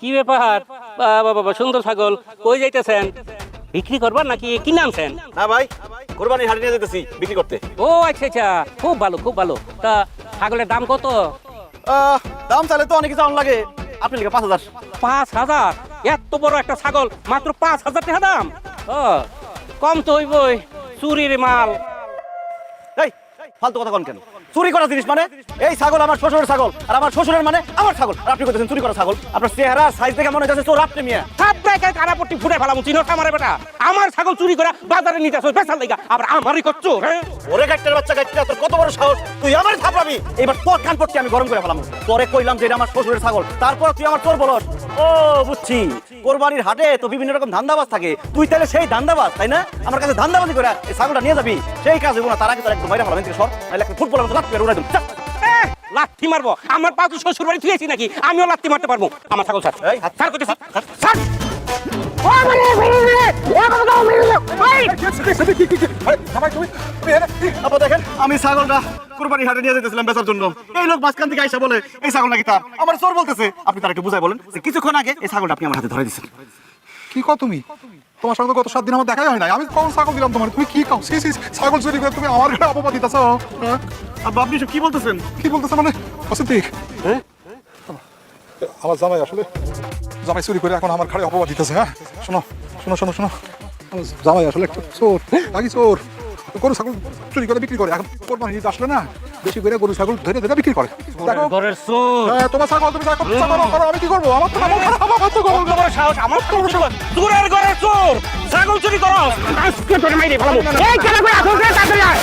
কি ব্যাপার? বাবা বাবা সুন্দর ছাগল কই যাইতেছেন? বিক্রি করবার নাকি কি আনছেন? না ভাই কোরবানি হাটে নিয়ে যেতেছি বিক্রি করতে। ও আচ্ছা আচ্ছা খুব ভালো খুব ভালো। তা ছাগলের দাম কত? দাম চাইলে তো অনেক আন লাগে। আপনি লিখে পাঁচ হাজার। পাঁচ হাজার? এত বড় একটা ছাগল মাত্র পাঁচ হাজার টাকা দাম? ও কম তো হইবই চুরির মাল। এই ফালতু কথা কোন কেন? চুরি করা জিনিস মানে? এই ছাগল আমার শ্বশুরের ছাগল আর আমার শ্বশুরের মানে আমার ছাগল। আর আপনি করতেছেন চুরি করা ছাগল। আপনার চেহারা সাইজ দেখে মনে হচ্ছে চোর আপনি মিয়া। সাপ্তাহে কারাপট্টি ফুটে ফেলাম চিনো আমারে বেটা। আমার ছাগল চুরি করে বাজারে নিতে আসো বেচার লেগা আবার আমারই করছ হ্যাঁ? ওরে গাইটার বাচ্চা গাইটা তোর কত বড় সাহস? তুই আমার থাপড়াবি? এবার তোর কান পড়তে আমি গরম করে ফেলাম। তোরে কইলাম যে এটা আমার শ্বশুরের ছাগল। তারপর তুই আমার চোর বলস। ও বুঝছি। কোরবানির হাটে তো বিভিন্ন রকম ধান্দাবাজ থাকে। তুই তাহলে সেই ধান্দাবাজ তাই না? আমার কাছে ধান্দাবাজি করে এই ছাগলটা নিয়ে যাবি। সেই কাজ হইব না তার আগে তোর একদম বাইরে ফেলাম সর। একটা ফুটবলের মতো উড়াই দেব। মারবো? আমার শ্বশুর বাড়ি থুয়েছি নাকি? আমিও মারতে পারব। আমার আমি ছাগলটা কুরবানি হাটে নিয়ে যেতেছিলাম বেচার জন্য। এই লোক মাঝখান থেকে আইসা বলে এই ছাগল নাকি তার? আমার চোর বলতেছে। আপনি তার একটু বুঝাই বলেন কিছুক্ষণ আগে এই ছাগলটা আপনি আমার হাতে ধরে দিচ্ছেন কি কো তুমি? তোমার সঙ্গে গত সাত দিন আমার দেখাই হয় না আমি কখন ছাগল দিলাম তোমার? তুমি কি কাও? সি সি ছাগল চুরি করে তুমি আমার ঘরে অপবাদ দিতেছ? আব্বা আপনি এসব কি বলতেছেন? কি বলতেছ মানে? অসিদ্দিক। আমার জামাই আসলে জামাই চুরি করে এখন আমার ঘরে অপবাদ দিতেছে হ্যাঁ? শোনো শোনো শোনো শোনো। জামাই আসলে একটা চোর। লাগি চোর। গরু ছাগল চুরি করে বিক্রি করে এখন কোরবানি ঈদ আসলে না বেশি করে গরু ছাগল ধরে ধরে বিক্রি করে দেখো ঘরের চোর হ্যাঁ, তোমার ছাগল তুমি ছাগল করো, করো, আমি কি করব আমার তো মন খারাপ, আমার তো গরু- কত সাহস আমার তো চোরের ঘরের চোর ছাগল চুরি করো আজকে তোর মাইরে ভালো এই কেন করে আসো তাড়াতাড়ি আয়